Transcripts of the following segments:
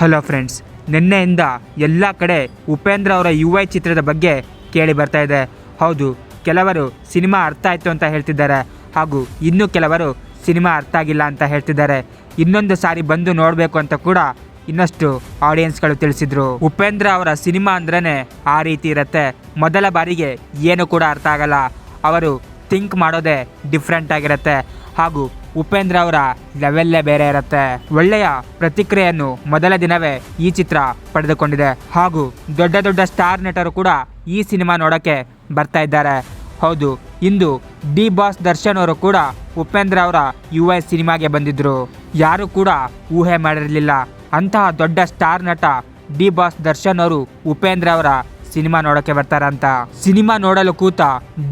Hello friends, ನಿನ್ನೆಯಿಂದ ಎಲ್ಲ ಕಡೆ ಉಪೇಂದ್ರ ಅವರ ಯು ಐ ಚಿತ್ರದ ಬಗ್ಗೆ ಕೇಳಿ ಬರ್ತಾ ಇದೆ. ಹೌದು, ಕೆಲವರು ಸಿನಿಮಾ ಅರ್ಥ ಆಯಿತು ಅಂತ ಹೇಳ್ತಿದ್ದಾರೆ ಹಾಗೂ ಇನ್ನೂ ಕೆಲವರು ಸಿನಿಮಾ ಅರ್ಥ ಆಗಿಲ್ಲ ಅಂತ ಹೇಳ್ತಿದ್ದಾರೆ. ಇನ್ನೊಂದು ಸಾರಿ ಬಂದು ನೋಡಬೇಕು ಅಂತ ಕೂಡ ಇನ್ನಷ್ಟು ಆಡಿಯನ್ಸ್ಗಳು ತಿಳಿಸಿದರು. ಉಪೇಂದ್ರ ಅವರ ಸಿನಿಮಾ ಅಂದ್ರೇ ಆ ರೀತಿ ಇರುತ್ತೆ. ಮೊದಲ ಬಾರಿಗೆ ಏನು ಕೂಡ ಅರ್ಥ ಆಗಲ್ಲ. ಅವರು ಥಿಂಕ್ ಮಾಡೋದೇ ಡಿಫ್ರೆಂಟ್ ಆಗಿರುತ್ತೆ. ಹಾಗೂ ಉಪೇಂದ್ರ ಅವರ ಲೆವೆಲ್ಲೇ ಬೇರೆ ಇರುತ್ತೆ. ಒಳ್ಳೆಯ ಪ್ರತಿಕ್ರಿಯೆಯನ್ನು ಮೊದಲ ದಿನವೇ ಈ ಚಿತ್ರ ಪಡೆದುಕೊಂಡಿದೆ. ಹಾಗೂ ದೊಡ್ಡ ದೊಡ್ಡ ಸ್ಟಾರ್ ನಟರು ಕೂಡ ಈ ಸಿನಿಮಾ ನೋಡೋಕ್ಕೆ ಬರ್ತಾ ಇದ್ದಾರೆ. ಹೌದು, ಇಂದು ಡಿ ಬಾಸ್ ದರ್ಶನ್ ಅವರು ಕೂಡ ಉಪೇಂದ್ರ ಅವರ ಯು ಎಸ್ ಸಿನಿಮಾಗೆ ಬಂದಿದ್ರು. ಯಾರು ಕೂಡ ಊಹೆ ಮಾಡಿರಲಿಲ್ಲ. ಅಂತಹ ದೊಡ್ಡ ಸ್ಟಾರ್ ನಟ ಡಿ ಬಾಸ್ ದರ್ಶನ್ ಅವರು ಉಪೇಂದ್ರ ಅವರ ಸಿನಿಮಾ ನೋಡೋಕೆ ಬರ್ತಾರಂತ. ಸಿನಿಮಾ ನೋಡಲು ಕೂತ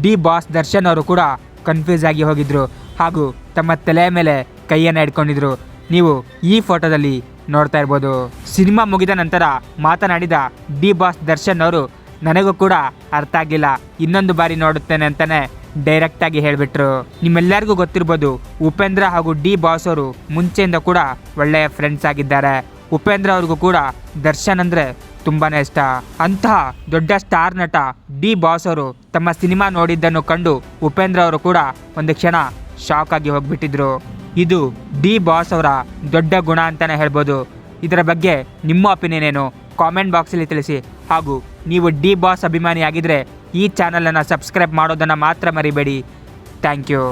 ಡಿ ಬಾಸ್ ದರ್ಶನ್ ಅವರು ಕೂಡ ಕನ್ಫ್ಯೂಸ್ ಆಗಿ ಹೋಗಿದ್ರು. ಹಾಗೂ ತಮ್ಮ ತಲೆಯ ಮೇಲೆ ಕೈಯನ್ನು ಇಟ್ಕೊಂಡಿದ್ರು. ನೀವು ಈ ಫೋಟೋದಲ್ಲಿ ನೋಡ್ತಾ ಇರ್ಬೋದು. ಸಿನಿಮಾ ಮುಗಿದ ನಂತರ ಮಾತನಾಡಿದ ಡಿ ಬಾಸ್ ದರ್ಶನ್ ಅವರು, ನನಗೂ ಕೂಡ ಅರ್ಥ ಆಗಿಲ್ಲ. ಇನ್ನೊಂದು ಬಾರಿ ನೋಡುತ್ತೇನೆ ಅಂತಾನೆ ಡೈರೆಕ್ಟ್ ಆಗಿ ಹೇಳಿಬಿಟ್ರು. ನಿಮ್ಮೆಲ್ಲರಿಗೂ ಗೊತ್ತಿರ್ಬೋದು, ಉಪೇಂದ್ರ ಹಾಗೂ ಡಿ ಬಾಸ್ ಅವರು ಮುಂಚೆಯಿಂದ ಕೂಡ ಒಳ್ಳೆಯ ಫ್ರೆಂಡ್ಸ್ ಆಗಿದ್ದಾರೆ. ಉಪೇಂದ್ರ ಅವ್ರಿಗೂ ಕೂಡ ದರ್ಶನ್ ಅಂದ್ರೆ ತುಂಬಾನೇ ಇಷ್ಟ. ಅಂತಹ ದೊಡ್ಡ ಸ್ಟಾರ್ ನಟ ಡಿ ಬಾಸ್ ಅವರು ತಮ್ಮ ಸಿನಿಮಾ ನೋಡಿದ್ದನ್ನು ಕಂಡು ಉಪೇಂದ್ರ ಅವರು ಕೂಡ ಒಂದು ಕ್ಷಣ ಶಾಕ್ ಆಗಿ ಹೋಗ್ಬಿಟ್ಟಿದ್ರು. ಇದು ಡಿ ಬಾಸ್ ಅವರ ದೊಡ್ಡ ಗುಣ ಅಂತಾನೆ ಹೇಳ್ಬೋದು. ಇದರ ಬಗ್ಗೆ ನಿಮ್ಮ ಒಪಿನಿಯನ್ ಏನು? ಕಾಮೆಂಟ್ ಬಾಕ್ಸಲ್ಲಿ ತಿಳಿಸಿ. ಹಾಗೂ ನೀವು ಡಿ ಬಾಸ್ ಅಭಿಮಾನಿ ಆಗಿದ್ದರೆ ಈ ಚಾನಲನ್ನು ಸಬ್ಸ್ಕ್ರೈಬ್ ಮಾಡೋದನ್ನು ಮಾತ್ರ ಮರಿಬೇಡಿ. Thank you